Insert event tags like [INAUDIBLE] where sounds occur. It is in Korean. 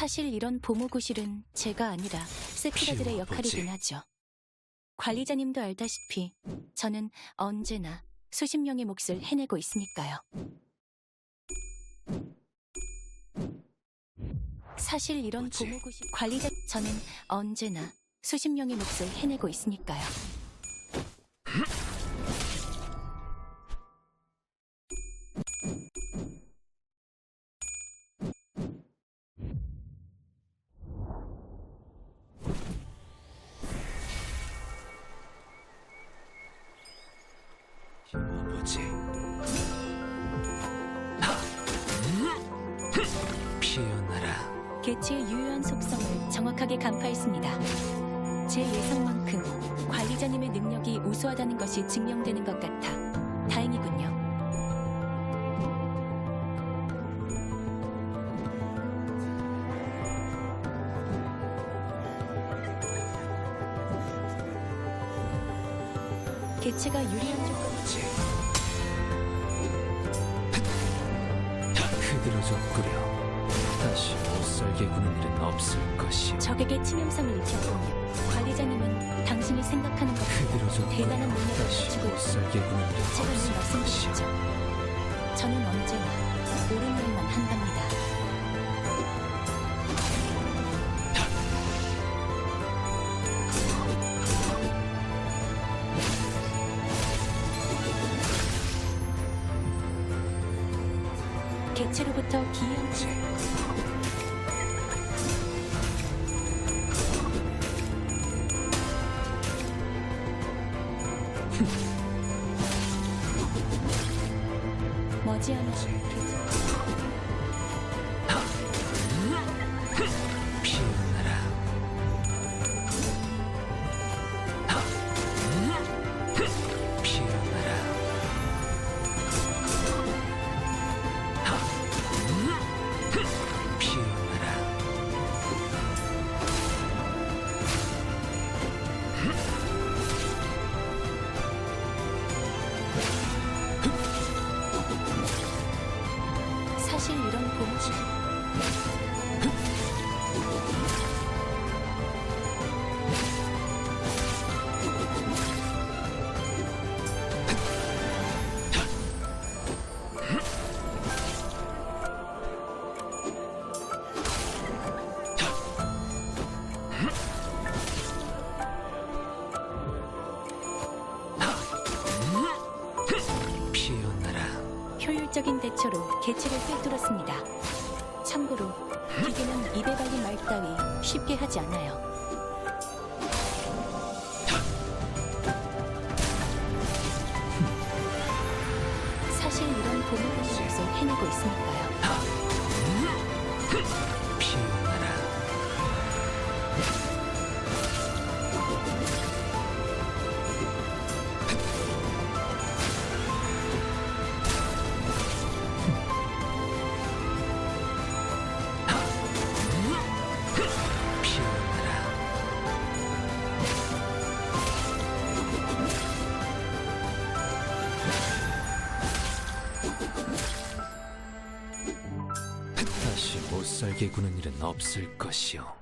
사실 이런 보모구실은 제가 아니라 세피라들의. 역할이긴 하죠. 관리자님도 알다시피 저는 언제나 수십 명의 몫을 해내고 있으니까요. 사실 이런 뭐지? 보모구실 관리자 저는 언제나 수십 명의 몫을 해내고 있으니까요. 흠! 피어나라. 개체의 유효한 속성을 정확하게 간파했습니다. 제 예상만큼 관리자님의 능력이 우수하다는 것이 증명되는 것 같아 다행이군요. 개체가 유리한 뭐지? 흐드러졌구려. 다시 못 살게 구는 일은 없을 것이오. 적에게 치명성을 입혔군요. 관리자님은 당신이 생각하는 것보다 흐드러졌구려. 대단한 능력을 다시 가지고 못살게 구는 일은 제가 이미 없을 것이오. 말씀드렸죠. 저는 언제나 옳은 일만 한답니다. 개체로부터 기이한 뭐지? [LAUGHS] 머지않아 효율적인 대처로 개체를 꿰뚫었습니다. 참고로 기계는 입에 발린 말 따위 쉽게 하지 않아요. 사실 이런 보물고시에서 해내고 있으니까요. 못살게 구는 일은 없을 것이오.